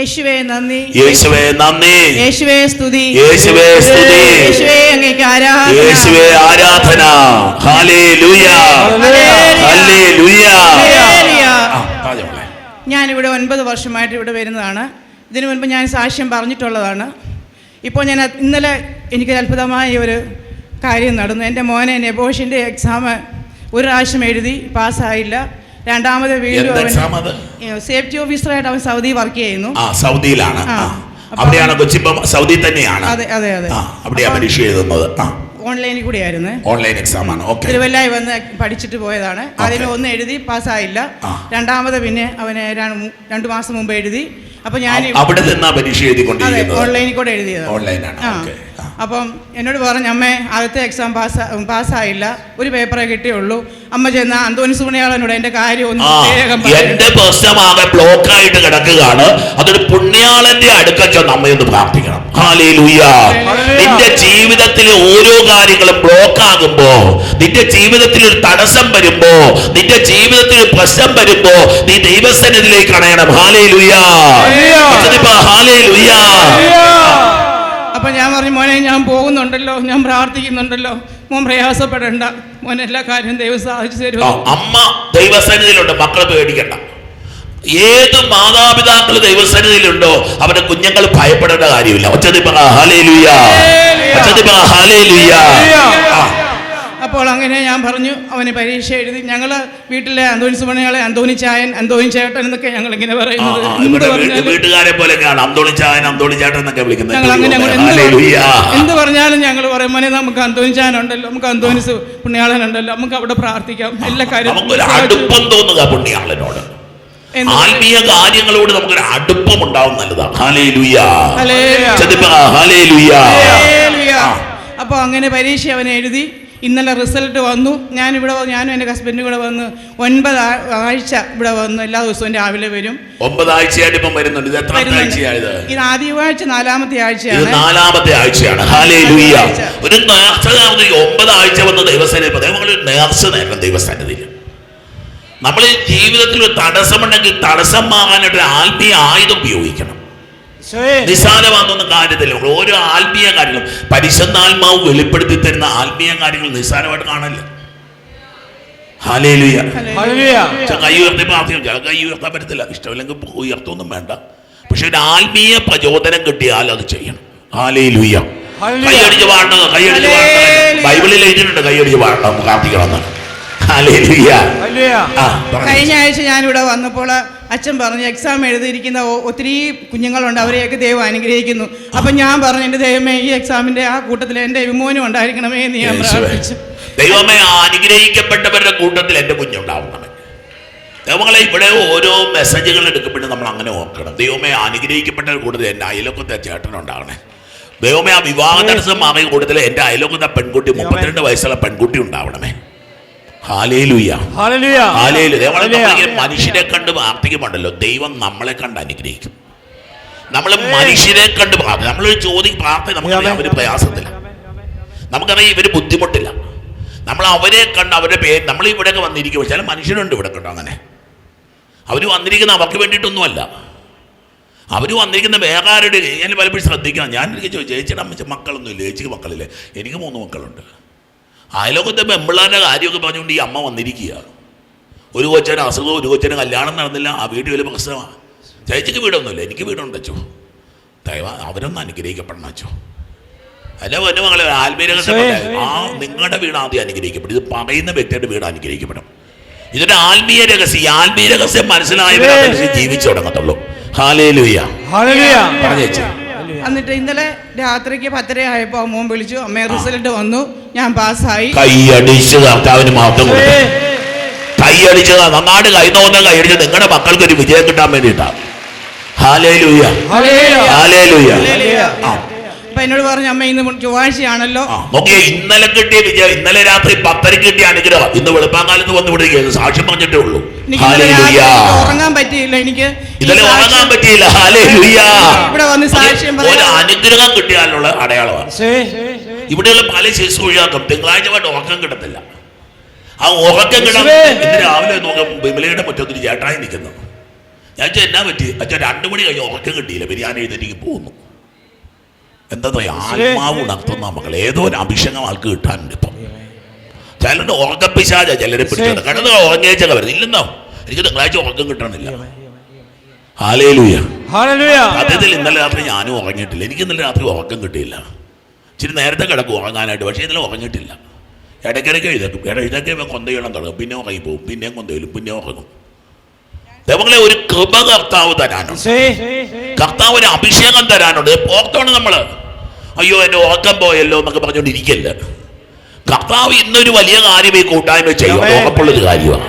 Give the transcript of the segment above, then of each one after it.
യേശുവേ നന്ദി. യേശുവേ നന്ദി. യേശുവേ സ്തുതി. യേശുവേ സ്തുതി. യേശുവേ അങ്ങേക്ക് ആരാധന. യേശുവേ ആരാധന. ഹല്ലേലൂയ. ഹല്ലേലൂയ. മോളെ. ഞാനിവിടെ ഒൻപത് വർഷമായിട്ട് ഇവിടെ വരുന്നതാണ്. ഇതിനു മുൻപ് ഞാൻ സാക്ഷ്യം പറഞ്ഞിട്ടുള്ളതാണ്. ഇപ്പോൾ ഞാൻ ഇന്നലെ എനിക്ക് അത്ഭുതമായ ഒരു കാര്യം നടന്നു. എന്റെ മോനെ നെബോഷിന്റെ എക്സാം ഒരു പ്രാവശ്യം എഴുതി പാസ്സായില്ല. രണ്ടാമത് വീണ്ടും അവൻ സേഫ്റ്റി ഓഫീസറായിട്ട് അവൻ സൗദി വർക്ക് ചെയ്യുന്നു. ആ സൗദിയിലാണ്. അവിടെയാണ് കൊച്ചിപ്പം സൗദി തന്നെയാണ്. അതെ അതെ അതെ. പരീക്ഷ എഴുതുന്നത്. ഓൺലൈനിൽ കൂടി ആയിരുന്നു ഓൺലൈൻ എക്സാം ആണ് ഓക്കെ. തിരുവല്ലായി വന്ന് പഠിച്ചിട്ട് പോയതാണ്. അതിന് ഒന്ന് എഴുതി പാസ്സായില്ല. രണ്ടാമത് പിന്നെ അവന് രണ്ടു മാസം മുമ്പ് എഴുതി. അപ്പൊ ഞാൻ അവിടെ നിന്നാ പരീക്ഷ എഴുതി ഓൺലൈനിൽ കൂടെ എഴുതിയത് ഓൺലൈനാണ്. ഓക്കെ. അപ്പം എന്നോട് പറഞ്ഞു അമ്മേ ആദ്യത്തെ എക്സാം പാസ് പാസ്സായില്ല ഒരു പേപ്പറേ കിട്ടിയുള്ളൂ. അമ്മ ചെന്ന അന്തോണി സുമണിയാളനോട് എന്റെ കാര്യം ഒന്ന് പ്രത്യേകം. എന്റെ പ്രശ്നമാകെ ബ്ലോക്ക് ആയിട്ട് കിടക്കുകയാണ്. അതൊരു പുണ്യാളന്റെ അടുക്ക ചെന്ന് അമ്മയൊന്ന് പ്രാർത്ഥിക്കണം. നിന്റെ ജീവിതത്തിലെ ഓരോ കാര്യങ്ങളും ബ്ലോക്ക് ആകുമ്പോ നിന്റെ ജീവിതത്തിൽ ഒരു തടസ്സം വരുമ്പോ നിന്റെ ജീവിതത്തിൽ ഒരു പ്രശ്നം വരുമ്പോ നീ ദൈവസന്നിധിയിലേക്ക് അണയണം. ഹാലേ ഹാലേലൂയ അപ്പൊ ഞാൻ പറഞ്ഞു മോനെ ഞാൻ പോകുന്നുണ്ടല്ലോ ഞാൻ പ്രാർത്ഥിക്കുന്നുണ്ടല്ലോ. മോൻ പ്രയാസപ്പെടേണ്ട. മോൻ എല്ലാ കാര്യവും ദൈവം സാധിച്ചു തരും. അമ്മ ദൈവസന്നിധിയിലുണ്ട് മക്കളെ പേടിക്കണ്ട. ഏത് മാതാപിതാക്കൾ ദൈവസന്നിധിയിലുണ്ടോ അവരുടെ കുഞ്ഞുങ്ങൾ ഭയപ്പെടേണ്ട കാര്യമില്ല. ഒറ്റ ദിപ്പറ ഹാലേ ലുയാ ഒറ്റ ദിപ്പറ ഹാലേലുയ ആ, അപ്പോൾ അങ്ങനെ ഞാൻ പറഞ്ഞു അവന് പരീക്ഷ എഴുതി. ഞങ്ങൾ വീട്ടിലെ അന്തോണി സുമണികളെ അന്തോണി ചായൻ അന്തോണി ചേട്ടൻ എന്നൊക്കെ ഞങ്ങൾ ഇങ്ങനെ പറയുന്നത് വീട്ടുകാരെ പോലെയൊക്കെയാണ് അന്തോണി ചായൻ അന്തോണി ചേട്ടൻ എന്നൊക്കെ വിളിക്കുന്നത്. ഞങ്ങൾ അങ്ങനെ അങ്ങോട്ട് എന്ത് പറഞ്ഞാലും ഞങ്ങൾ പറയും മോനെ നമുക്ക് അന്തോണി ചായൻ ഉണ്ടല്ലോ നമുക്ക് അന്തോണി പുണ്യാളൻ ഉണ്ടല്ലോ നമുക്ക് അവിടെ പ്രാർത്ഥിക്കാം. എല്ലാ കാര്യവും അടുപ്പം തോന്നുക പുണ്യാളനോട്. ആത്മീയ കാര്യങ്ങളോട് നമുക്കൊരു അടുപ്പം ഉണ്ടാവും നല്ലതാണ്. അപ്പോൾ അങ്ങനെ പരീക്ഷ അവനെഴുതി എഴുതി. ഇന്നലെ റിസൾട്ട് വന്നു. ഞാനിവിടെ ഞാനും എന്റെ ഹസ്ബൻഡും കൂടെ വന്ന് ഒൻപത് ആഴ്ച ഇവിടെ വന്ന് എല്ലാ ദിവസവും രാവിലെ വരും. ഇപ്പം വരുന്നുണ്ട്. ഇത് ആഴ്ച നാലാമത്തെ ആഴ്ചയാണ്. നാലാമത്തെ ആഴ്ചയാണ്. ആഴ്ച. ഒരു ഈ ഒമ്പതാഴ്ച വന്ന ദൈവസന്നിധി നമ്മൾ ദൈവസന്നിധിയിൽ ജീവിതത്തിൽ ഒരു തടസ്സമുണ്ടെങ്കിൽ തടസ്സം മാറാനായിട്ട് ആത്മീയ ആയുധം ഉപയോഗിക്കണം. നിസ്സാരമാകുന്ന കാര്യത്തിൽ ഓരോ ആത്മീയ കാര്യങ്ങളും. പരിശുദ്ധാത്മാവ് വെളിപ്പെടുത്തി തരുന്ന ആത്മീയ കാര്യങ്ങൾ നിസ്സാരമായിട്ട് കാണില്ല കൈ ഉയർത്തി പ്രാർത്ഥിക്കും കൈ ഉയർത്താൻ പറ്റത്തില്ല. ഇഷ്ടമില്ലെങ്കിൽ ഉയർത്തൊന്നും വേണ്ട. പക്ഷെ ഒരു ആത്മീയ പ്രചോദനം കിട്ടിയാൽ അത് ചെയ്യണം. ഹാലയിലുയ്യ കൈയടിച്ച് പാടണം കൈയടിച്ച് പാടണം ബൈബിളിൽ എഴുതിയിട്ടുണ്ട് കൈയടിച്ച് പാടണം പ്രാർത്ഥിക്കണം എന്നാണ്. കഴിഞ്ഞ ആഴ്ച ഞാനിവിടെ വന്നപ്പോൾ അച്ഛൻ പറഞ്ഞു എക്സാം എഴുതിയിരിക്കുന്ന ഒത്തിരി കുഞ്ഞുങ്ങളുണ്ട് അവരെയൊക്കെ ദൈവം അനുഗ്രഹിക്കുന്നു. അപ്പം ഞാൻ പറഞ്ഞു എന്റെ ദൈവമേ ഈ എക്സാമിന്റെ ആ കൂട്ടത്തിൽ എന്റെ വിമോനും ഉണ്ടായിരിക്കണമേ എന്ന് ഞാൻ. പ്രാർത്ഥിച്ചു. ദൈവമേ അനുഗ്രഹിക്കപ്പെട്ടവരുടെ കൂട്ടത്തിൽ എന്റെ കുഞ്ഞുണ്ടാവണമേ ദൈവങ്ങളെ ഇവിടെ ഓരോ മെസ്സേജുകൾ എടുക്കുമ്പോഴും നമ്മൾ അങ്ങനെ ഓർക്കണം. ദൈവമേ അനുഗ്രഹിക്കപ്പെട്ടവരുടെ കൂട്ടത്തിൽ എന്റെ അയലൊക്കത്തെ ചേട്ടനുണ്ടാവണേ ദൈവമേ ആ വിവാഹ തടസ്സം മാറിയ കൂട്ടത്തിൽ എന്റെ അയലോക്കത്തെ പെൺകുട്ടി മുപ്പത്തിരണ്ട് വയസ്സുള്ള പെൺകുട്ടി ഉണ്ടാവണമേ. മനുഷ്യരെ കണ്ട് പ്രാർത്ഥിക്കുമ്പോണ്ടല്ലോ ദൈവം നമ്മളെ കണ്ട് അനുഗ്രഹിക്കും. നമ്മൾ മനുഷ്യരെ കണ്ട് പ്രാർത്ഥന നമ്മളൊരു ചോദ്യം പ്രാർത്ഥന നമുക്കറിയാം ഒരു പ്രയാസത്തില്ല നമുക്കറിയാം ഇവർ ബുദ്ധിമുട്ടില്ല. നമ്മൾ അവരെ കണ്ട് അവരുടെ പേര് നമ്മൾ ഇവിടെയൊക്കെ വന്നിരിക്കും ചില മനുഷ്യരുണ്ട് ഇവിടെ കണ്ടോ അങ്ങനെ. അവർ വന്നിരിക്കുന്ന അവർക്ക് വേണ്ടിയിട്ടൊന്നുമല്ല. അവർ വന്നിരിക്കുന്ന വേറെ ആരുടെ ഞാൻ പലപ്പോഴും ശ്രദ്ധിക്കണം. ഞാൻ എനിക്ക് ചോദിച്ചു ചേച്ചിയുടെ അമ്മച്ച മക്കളൊന്നുമില്ല. ചേച്ചിക്ക് മക്കളില്ലേ. എനിക്ക് മൂന്ന് മക്കളുണ്ട്. അയലോകത്തെ പെമ്പിള്ളാരുടെ കാര്യമൊക്കെ പറഞ്ഞുകൊണ്ട് ഈ അമ്മ വന്നിരിക്കുക. ഒരു കൊച്ചന് അസുഖം ഒരു കൊച്ചന് കല്യാണം നടന്നില്ല. ആ വീട് വലിയ പ്രശ്നമാണ്. ചേച്ചിക്ക് വീടൊന്നുമില്ല. എനിക്ക് വീടുണ്ട് അച്ചോ ദയവ അവരൊന്നും അനുഗ്രഹിക്കപ്പെടണം അച്ചോ അല്ല എന്റെ മകളെ ആത്മീയ ആ നിങ്ങളുടെ വീട് ആദ്യം അനുഗ്രഹിക്കപ്പെടും. ഇത് പറയുന്ന വ്യക്തിയുടെ വീട് അനുഗ്രഹിക്കപ്പെടും. ഇതൊരു ആത്മീയ രഹസ്യം. ഈ ആത്മീയ രഹസ്യം മനസ്സിലായവരെ ജീവിച്ചു തുടങ്ങത്തുള്ളൂ. ഹാലേലുയ്യ പറഞ്ഞേച്ചു എന്നിട്ട് ഇന്നലെ രാത്രിക്ക് പത്തരയായപ്പോ അമ്മ വിളിച്ചു അമ്മ റിസൾട്ട് വന്നു. ഞാൻ പാസ്സായി. കൈയടിച്ച് കർത്താവിന് മാത്രം കൈ കൈയടിച്ചതാ നന്നാട് കൈ നോക്കുന്ന കൈയടിച്ചത് നിങ്ങളുടെ മക്കൾക്ക് ഒരു വിജയം കിട്ടാൻ അപ്പൊ എന്നോട് പറഞ്ഞു അമ്മ ഇന്ന് ചൊവ്വാഴ്ചയാണല്ലോ. നോക്കിയ ഇന്നലെ കിട്ടിയ വിജയം ഇന്നലെ രാത്രി പത്തരക്ക് കിട്ടിയ അനുഗ്രഹം. ഇന്ന് വെളുപ്പാങ്കാലത്ത് വന്ന് ഇവിടെ സാക്ഷ്യം പറഞ്ഞിട്ടേ ഉള്ളൂ. ഉറങ്ങാൻ പറ്റിയില്ല എനിക്ക്. ഇന്നലെ ഉറങ്ങാൻ പറ്റിയില്ല. ഹാലേലുയ്യ ഇവിടെ വന്ന് സാക്ഷ്യം ഒരു അനുഗ്രഹം കിട്ടിയാലുള്ള അടയാളമാണ്. ഇവിടെയുള്ള പല ശുശ്രൂഷാക്കും തിങ്കളാഴ്ച പാട്ട് ഉറക്കം കിട്ടത്തില്ല. ആ ഉറക്കം കിട്ടാൻ ഇന്ന് രാവിലെ നോക്കാം വിമലയുടെ മുറ്റത്തിന് ചേട്ടായി നിൽക്കുന്നു. ഞാൻ എന്നാ പറ്റി? അച്ഛൻ രണ്ടു മണി കഴിഞ്ഞ് ഉറക്കം കിട്ടിയില്ല. ബിരിയാണി ഞാൻ എഴുന്നേറ്റ് പോകുന്നു. എന്താ ആത്മാവ് ഉണർത്തുന്ന മകൾ ഏതോ ഒരു അഭിഷേകം ആൾക്ക് കിട്ടാനുണ്ട് ഇപ്പം. ചിലരുടെ ഉറക്കപ്പിശാച ചിലരെ പിടിച്ചത് കിടന്ന് ഉറങ്ങിയേച്ചൊക്കെ വരുന്നില്ലെന്നോ എനിക്ക് തിങ്കളാഴ്ച ഉറക്കം കിട്ടണില്ല Hallelujah. സത്യത്തിൽ ഇന്നലെ രാത്രി ഞാനും ഉറങ്ങിയിട്ടില്ല. എനിക്ക് ഇന്നലെ രാത്രി ഉറക്കം കിട്ടിയില്ല. ഇച്ചിരി നേരത്തെ കിടക്കും ഉറങ്ങാനായിട്ട് പക്ഷേ ഇന്നലെ ഉറങ്ങിയിട്ടില്ല. ഇടയ്ക്കിടയ്ക്ക് എഴുതക്കും ഇട കൊന്തയിളം തുടങ്ങും. പിന്നെ ഉറങ്ങി പോകും പിന്നെയും കൊന്തയിലും പിന്നെ ഉറങ്ങും. ദൈവങ്ങളെ ഒരു കൃപ കർത്താവ് തരാനുണ്ട്. കർത്താവ് ഒരു അഭിഷേകം തരാനുണ്ട്. പോർത്തോണം നമ്മൾ. അയ്യോ എന്റെ ഉറക്കം പോയല്ലോ എന്നൊക്കെ പറഞ്ഞുകൊണ്ടിരിക്കല്ല. കർത്താവ് ഇന്നൊരു വലിയ കാര്യം ഈ കൂട്ടായ്മ ചെയ്യും ഉറപ്പുള്ളൊരു കാര്യമാണ്.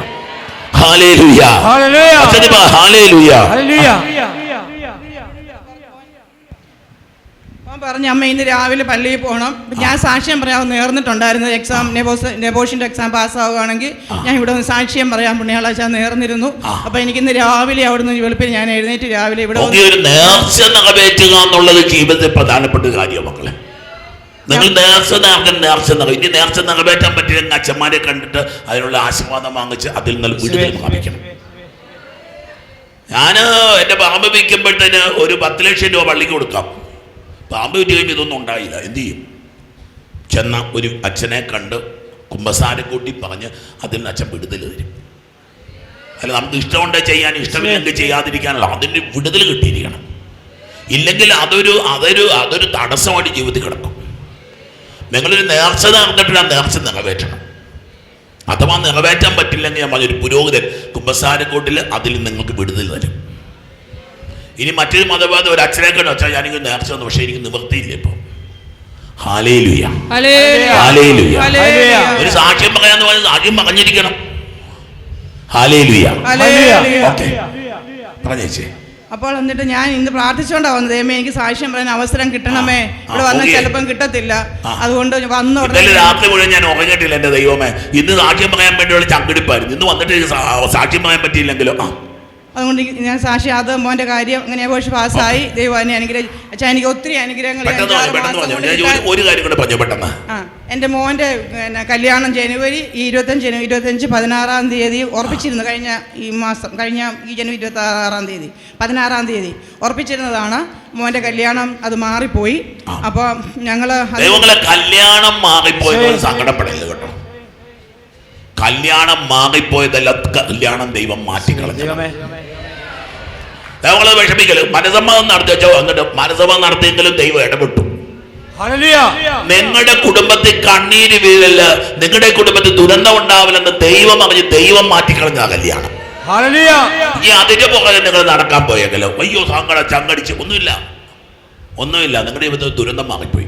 പറഞ്ഞു അമ്മ ഇന്ന് രാവിലെ പള്ളിയിൽ പോകണം. ഞാൻ സാക്ഷ്യം പറയാൻ നേർന്നിട്ടുണ്ടായിരുന്നു. എക്സാം നെബോസ് നെബോഷിന്റെ എക്സാം പാസ്സാവുകയാണെങ്കിൽ ഞാൻ ഇവിടെ നിന്ന് സാക്ഷ്യം പറയാൻ പുണ്യാളാച്ച നേർന്നിരുന്നു. അപ്പൊ എനിക്ക് ഇന്ന് രാവിലെ അവിടെ നിന്ന് വെളുപ്പിന് ഞാൻ എഴുന്നേറ്റ് രാവിലെ ഇവിടെ നേർച്ച നിറവേറ്റുക എന്നുള്ളത് ജീവിതത്തിൽ പ്രധാനപ്പെട്ട കാര്യമാണ് മക്കളെ. നിങ്ങൾ നേർച്ച നേർക്കൻ നേർച്ച നിറ ഇനി നേർച്ച നിറവേറ്റാൻ പറ്റില്ലെങ്കിൽ അച്ഛന്മാരെ കണ്ടിട്ട് അതിനുള്ള ആശീർവാദം വാങ്ങിച്ച് അതിൽ നിന്ന് വിടുതൽ പ്രാപിക്കണം. ഞാൻ എന്റെ പാമ്പ് വിൽക്കുമ്പോഴത്തേന് ഒരു പത്ത് ലക്ഷം രൂപ പള്ളിക്ക് കൊടുക്കാം. പാമ്പ് വിറ്റ് കഴിയുമ്പോൾ ഇതൊന്നും ഉണ്ടായില്ല. എന്ത് ചെയ്യും? ചെന്ന ഒരു അച്ഛനെ കണ്ട് കുമ്പസാരം കൂട്ടി പറഞ്ഞ് അതിൽ നിന്ന് അച്ഛൻ വിടുതൽ തരും. അല്ല നമുക്ക് ഇഷ്ടമുണ്ട് ചെയ്യാൻ? ഇഷ്ടമില്ലെങ്കിൽ ചെയ്യാതിരിക്കാനല്ല. അതിന്റെ വിടുതൽ കിട്ടിയിരിക്കണം. ഇല്ലെങ്കിൽ അതൊരു അതൊരു അതൊരു തടസ്സമായിട്ട് ജീവിതത്തിൽ കിടക്കും. നിങ്ങളൊരു നേർച്ച നടന്നിട്ട് ആ നേർച്ച നിറവേറ്റണം. അഥവാ നിറവേറ്റാൻ പറ്റില്ലെങ്കിൽ ഞാൻ പറഞ്ഞൊരു പുരോഹിതൻ കുമ്പസാരക്കൂട്ടിൽ അതിൽ നിങ്ങൾക്ക് വിടുതൽ തരും ഇനി മറ്റൊരു മതവാദം ഒരു അച്ഛനെ കണ്ടു. വെച്ചാൽ ഞാനിങ്ങനെ നേർച്ച വന്നു പക്ഷേ എനിക്ക് നിവൃത്തിയില്ല ഇപ്പോൾ. ഒരു സാക്ഷ്യം പറയാന്ന് പറഞ്ഞ സാക്ഷ്യം പറഞ്ഞിരിക്കണം. ഹാലേലുയ. ലുയാ ഓക്കെ. പറഞ്ഞേച്ചേ അപ്പോൾ എന്നിട്ട് ഞാൻ ഇന്ന് പ്രാർത്ഥിച്ചുകൊണ്ടാണ് വന്നത്. ദൈവമേ എനിക്ക് സാക്ഷ്യം പറയാൻ അവസരം കിട്ടണമേ. ഇവിടെ വന്നാൽ. ചിലപ്പം കിട്ടത്തില്ല. അതുകൊണ്ട് വന്ന ഇന്നലെ രാത്രി മുഴുവൻ ഞാൻ ഉറങ്ങിയിട്ടില്ല എന്റെ ദൈവമേ. ഇന്ന് സാക്ഷ്യം പറയാൻ വേണ്ടിയുള്ള ചങ്കിടിപ്പായിരുന്നു. ഇന്ന് വന്നിട്ട് സാക്ഷ്യം പറയാൻ പറ്റിയില്ലെങ്കിലോ? ആ. അതുകൊണ്ട് ഞാൻ സാക്ഷി അത് മോന്റെ കാര്യം അങ്ങനെ ആഘോഷ പാസ്സായി. ദൈവം എന്നെ അനുഗ്രഹം അച്ഛാ എനിക്ക് ഒത്തിരി അനുഗ്രഹങ്ങൾ ഒരു- കാര്യം കൂടെ പറഞ്ഞു പെട്ടെന്ന്. ആ എന്റെ മോന്റെ പിന്നെ കല്യാണം ജനുവരി ഈ ഇരുപത്തഞ്ച് ജനുവരി ഇരുപത്തഞ്ച് പതിനാറാം തീയതി ഉറപ്പിച്ചിരുന്നു കഴിഞ്ഞ ഈ മാസം കഴിഞ്ഞ ഈ ജനുവരി ഇരുപത്തി ആറാം തീയതി. പതിനാറാം തീയതി ഉറപ്പിച്ചിരുന്നതാണ് മോന്റെ കല്യാണം അത് മാറിപ്പോയി. അപ്പൊ അപ്പോൾ ഞങ്ങൾ ദൈവങ്ങളെ കല്യാണം മാറിപ്പോയി സങ്കടപ്പെടരുത് കേട്ടോ. കല്യാണം മാറിപ്പോയതല്ല കല്യാണം ദൈവം മാറ്റിക്കളഞ്ഞു. ദൈവങ്ങളെ വിഷമിക്കൽ മനസമ്മതം നടത്തി വെച്ചോ എന്നിട്ട് മനസമ്മതം നടത്തിയെങ്കിലും ദൈവം ഇടപെട്ടു. നിങ്ങളുടെ കുടുംബത്തിൽ കണ്ണീര് വീഴൽ നിങ്ങളുടെ കുടുംബത്തിൽ ദുരന്തം ഉണ്ടാവില്ലെന്ന് ദൈവം അറിഞ്ഞ് ദൈവം മാറ്റിക്കളഞ്ഞ കല്യാണം. ഈ അതിന്റെ പുറകെ നിങ്ങൾ നടക്കാൻ പോയെങ്കിലോ അയ്യോ സങ്കട ചങ്കടിച്ച് ഒന്നുമില്ല. ഒന്നുമില്ല. നിങ്ങളുടെ ജീവിതത്തിൽ ദുരന്തം മാറിപ്പോയി.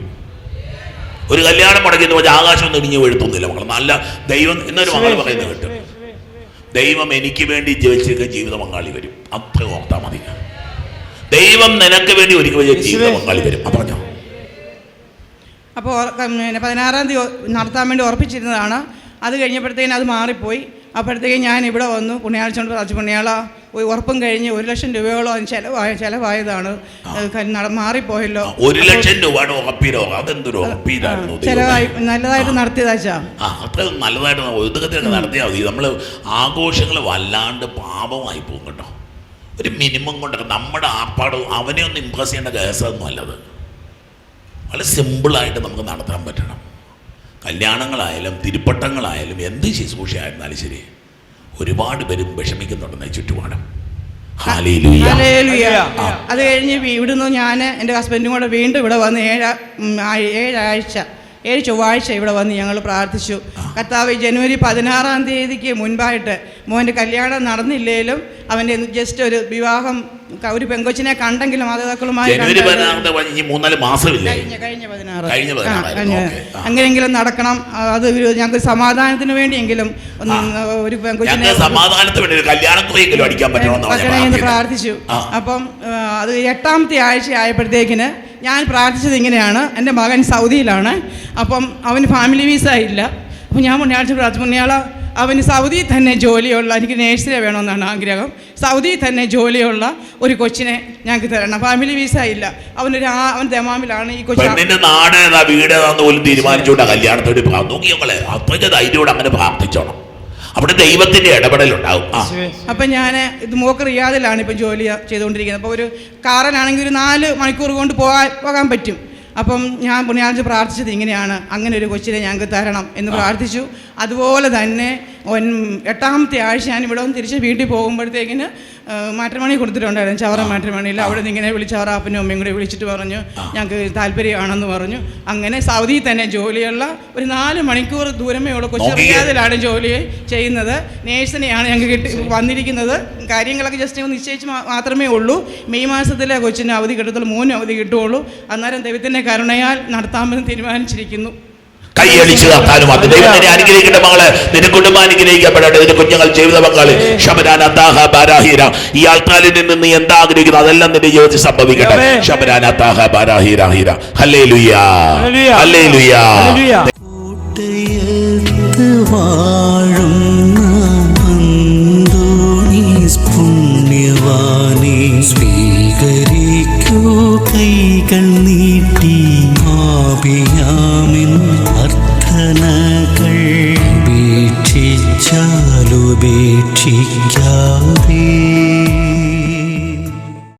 ഒരു കല്യാണം മുടക്കി എന്ന് പറഞ്ഞാൽ ആകാശം ഒന്നും ഇടിഞ്ഞു വീഴ്ത്തുന്നില്ല മക്കൾ നല്ല ദൈവം എന്നൊരു മകൾ പറയുന്നത് കേട്ടു. ദൈവം എനിക്ക് വേണ്ടി ജീവിച്ചിരിക്കുന്ന ജീവിത പങ്കാളി വരും. അത്ര ഓർത്താൽ മതി. ദൈവം നിനക്ക് വേണ്ടി ഒരുക്കി വെച്ച ജീവിത പങ്കാളി വരും. ആ പറഞ്ഞോ. അപ്പോൾ പതിനാറാം തീയതി നടത്താൻ വേണ്ടി ഉറപ്പിച്ചിരുന്നതാണ്. അത് കഴിഞ്ഞപ്പോഴത്തേക്കും അത് മാറിപ്പോയി. അപ്പോഴത്തേക്കും ഞാൻ ഇവിടെ വന്നു. പുണ്യാഴ്ച പ്രാർത്ഥിച്ചു പുണ്യാള ഒരു ഉറപ്പും കഴിഞ്ഞ് ഒരു ലക്ഷം രൂപയോളം ചെലവായ ചിലവായ ചിലവായതാണ്. മാറിപ്പോയല്ലോ. ഒരു ലക്ഷം രൂപയുടെ ഉറപ്പീരോ അതെന്തൊരു. ചിലവായി നല്ലതായിട്ട് നടത്തിയതാച്ചാ. നല്ലതായിട്ട് നടത്തിയാൽ മതി. നമ്മൾ ആഘോഷങ്ങൾ വല്ലാണ്ട് പാപമായി പോകും കേട്ടോ. ഒരു മിനിമം കൊണ്ടൊക്കെ നമ്മുടെ ആർപ്പാടും അവനെ ഒന്ന് ഇമ്പ്രസ് ചെയ്യേണ്ട കേസൊന്നും അല്ലത് വളരെ സിമ്പിളായിട്ട് നമുക്ക് നടത്താൻ പറ്റണം. കല്യാണങ്ങളായാലും തിരുപ്പട്ടങ്ങളായാലും എന്ത് ശുശ്രൂഷയായിരുന്നാലും ശരി. ഒരുപാട് പേരും വിഷമിക്കുന്നുണ്ടെന്ന് ചുറ്റുപാടും. അത് കഴിഞ്ഞ് ഇവിടുന്ന് ഞാൻ എന്റെ ഹസ്ബൻഡും കൂടെ വീണ്ടും ഇവിടെ വന്ന് ഏഴ് ഏഴാഴ്ച ഏഴ് ചൊവ്വാഴ്ച ഇവിടെ വന്ന് ഞങ്ങൾ പ്രാർത്ഥിച്ചു. കർത്താവ് ജനുവരി പതിനാറാം തീയതിക്ക് മുൻപായിട്ട് മോന്റെ കല്യാണം നടന്നില്ലേലും അവന്റെ ജസ്റ്റ് ഒരു വിവാഹം ഒരു പെങ്കൊച്ചിനെ കണ്ടെങ്കിലും മാതാപിതാക്കളുമായി കഴിഞ്ഞ് മൂന്നാൽ മാസമില്ലേ? കഴിഞ്ഞ കഴിഞ്ഞ പതിനാറ്. അങ്ങനെയെങ്കിലും നടക്കണം. അത് ഞങ്ങൾക്ക് സമാധാനത്തിന് വേണ്ടിയെങ്കിലും ഒരു പെങ്കൊച്ചിനെ സമാധാനത്തിന് പ്രാർത്ഥിച്ചു? അപ്പം അത് എട്ടാമത്തെ ആഴ്ച ആയപ്പോഴത്തേക്കിന് ഞാൻ പ്രാർത്ഥിച്ചത് ഇങ്ങനെയാണ്. എന്റെ മകൻ സൗദിയിലാണ്. അപ്പം അവന് ഫാമിലി വീസ ഇല്ല. അപ്പം ഞാൻ മുന്നയാഴ്ച പ്രാർത്ഥിച്ചു. പുണ്യാള അവന് സൗദിയിൽ തന്നെ ജോലിയുള്ള എനിക്ക് നേഴ്സിനെ വേണമെന്നാണ് ആഗ്രഹം. സൗദിയിൽ തന്നെ ജോലിയുള്ള ഒരു കൊച്ചിനെ ഞങ്ങൾക്ക് തരണം. ഫാമിലി വീസ ഇല്ല. അവനൊരു അവൻ തെമാമിലാണ് ഈ കൊച്ചിന്റെ നാട് വീട് തീരുമാനിച്ചുകൊണ്ട് കല്യാണത്തോട് നോക്കിയോളെ അങ്ങനെ പ്രാർത്ഥിച്ചോണം. അവിടെ ദൈവത്തിന്റെ ഇടപെടലുണ്ടാവും. ഉണ്ടാവും അപ്പൊ ഞാൻ ഇത് മോക്ക് റിയാദിലാണ് ഇപ്പൊ ജോലി ചെയ്തുകൊണ്ടിരിക്കുന്നത്. അപ്പോൾ ഒരു കാറിനാണെങ്കിൽ ഒരു നാല് മണിക്കൂർ കൊണ്ട് പോകാൻ പോകാൻ പറ്റും. അപ്പം ഞാൻ പുണ്യാഴ്ച പ്രാർത്ഥിച്ചത് ഇങ്ങനെയാണ്. അങ്ങനെ ഒരു കൊച്ചിനെ ഞങ്ങൾക്ക് തരണം എന്ന് പ്രാർത്ഥിച്ചു. അതുപോലെ തന്നെ ഒൻ എട്ടാമത്തെ ആഴ്ച ഞാൻ ഇവിടെ വന്ന് തിരിച്ച് വീട്ടിൽ പോകുമ്പോഴത്തേക്കിന് മാട്രിമണി കൊടുത്തിട്ടുണ്ടായിരുന്നു. ചവറ മാട്രിമണിയിൽ. അവിടെ നിന്ന് ഇങ്ങനെ വിളിച്ച് അവരുടെ അപ്പനും അമ്മയും കൂടി വിളിച്ചിട്ട് പറഞ്ഞു ഞങ്ങൾക്ക് താല്പര്യമാണെന്ന് പറഞ്ഞു. അങ്ങനെ സൗദിയിൽ തന്നെ ജോലിയുള്ള ഒരു നാല് മണിക്കൂർ ദൂരമേ ഉള്ളൂ. കൊച്ചു നോക്കിക്കേ. റിയാദിലാണ് ജോലി ചെയ്യുന്നത്. നേഴ്സിനെയാണ് ഞങ്ങൾക്ക് കിട്ടി വന്നിരിക്കുന്നത്. കാര്യങ്ങളൊക്കെ ജസ്റ്റ് ഞങ്ങൾ നിശ്ചയിച്ച് മാത്രമേ ഉള്ളൂ. മെയ് മാസത്തിലെ കൊച്ചിന് അവധി കിട്ടത്തുള്ളൂ മൂന്ന് അവധി കിട്ടുകയുള്ളൂ. അന്നേരം ദൈവത്തിന്റെ കരുണയാൽ നടത്താമെന്ന് തീരുമാനിച്ചിരിക്കുന്നു. കൈയടിച്ച് നടത്താനും അത് ദൈവം നിന്നെ അനുഗ്രഹിക്കട്ടെ മകളെ. നിന്റെ കുടുംബം അനുഗ്രഹിക്കപ്പെടട്ടെ. നിന്റെ കുഞ്ഞുങ്ങൾ ജീവിത പങ്കാളി ശബരാൻ അത്താഹ ബാരാഹീര. ഈ ആൾക്കാരിൽ നിന്ന് നീ എന്താ ആഗ്രഹിക്കുന്നു അതെല്ലാം നിന്റെ ജീവിതത്തിൽ സംഭവിക്കട്ടെ. ശബരാൻ അത്താഹ ബാരാഹീര. ഹീര. ഹല്ലേ ലുയാ ഹല്ലേലൂയ. ഹല്ലേ ലുയാ ഹല്ലേലൂയ.